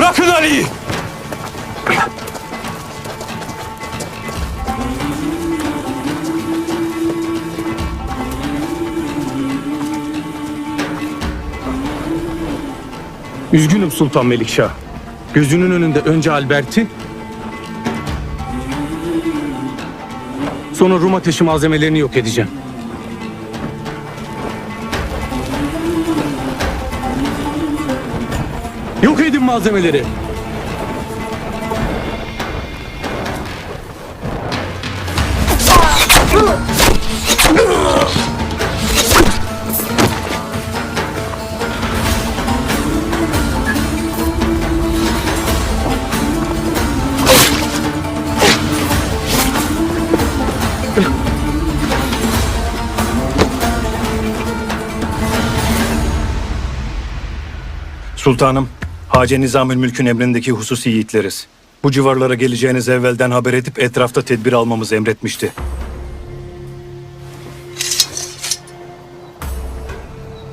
Bırakın Ali'yi! Üzgünüm Sultan Melikşah. Gözünün önünde önce Albert'i, sonra Rum ateşi malzemelerini yok edeceğim. Yok edin malzemeleri. Sultanım, Hace Nizamül Mülk'ün emrindeki hususi yiğitleriz. Bu civarlara geleceğiniz evvelden haber edip etrafta tedbir almamızı emretmişti.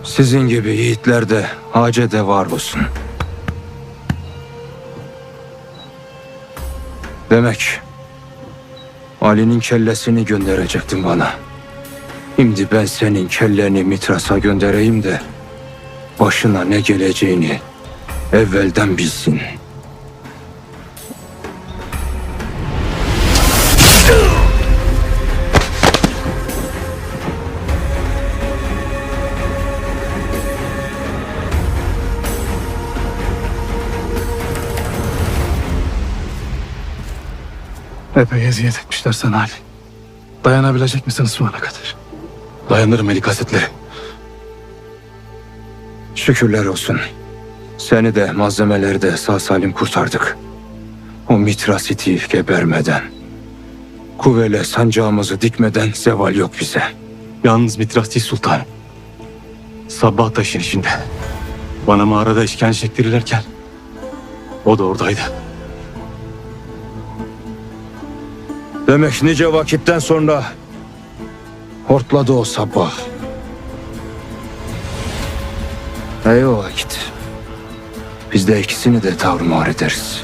Sizin gibi yiğitler de hacede var olsun. Demek Ali'nin kellesini gönderecektin bana. Şimdi ben senin kelleni Mitras'a göndereyim de başına ne geleceğini evvelden bilsin. Epey eziyet etmişler sana Ali. Dayanabilecek misin Osman'a kadar? Dayanırım Melik Hazretleri. Şükürler olsun. Seni de malzemeleri de sağ salim kurtardık. O Mitras iti gebermeden, kuvvele sancağımızı dikmeden zeval yok bize. Yalnız Mitras değil sultanım. Sabah taşın içinde. Bana mağarada işkence çektirirlerken o da oradaydı. Demek nice vakitten sonra hortladı o sabah. Ey o vakit. Biz de ikisini de tavrımar ederiz.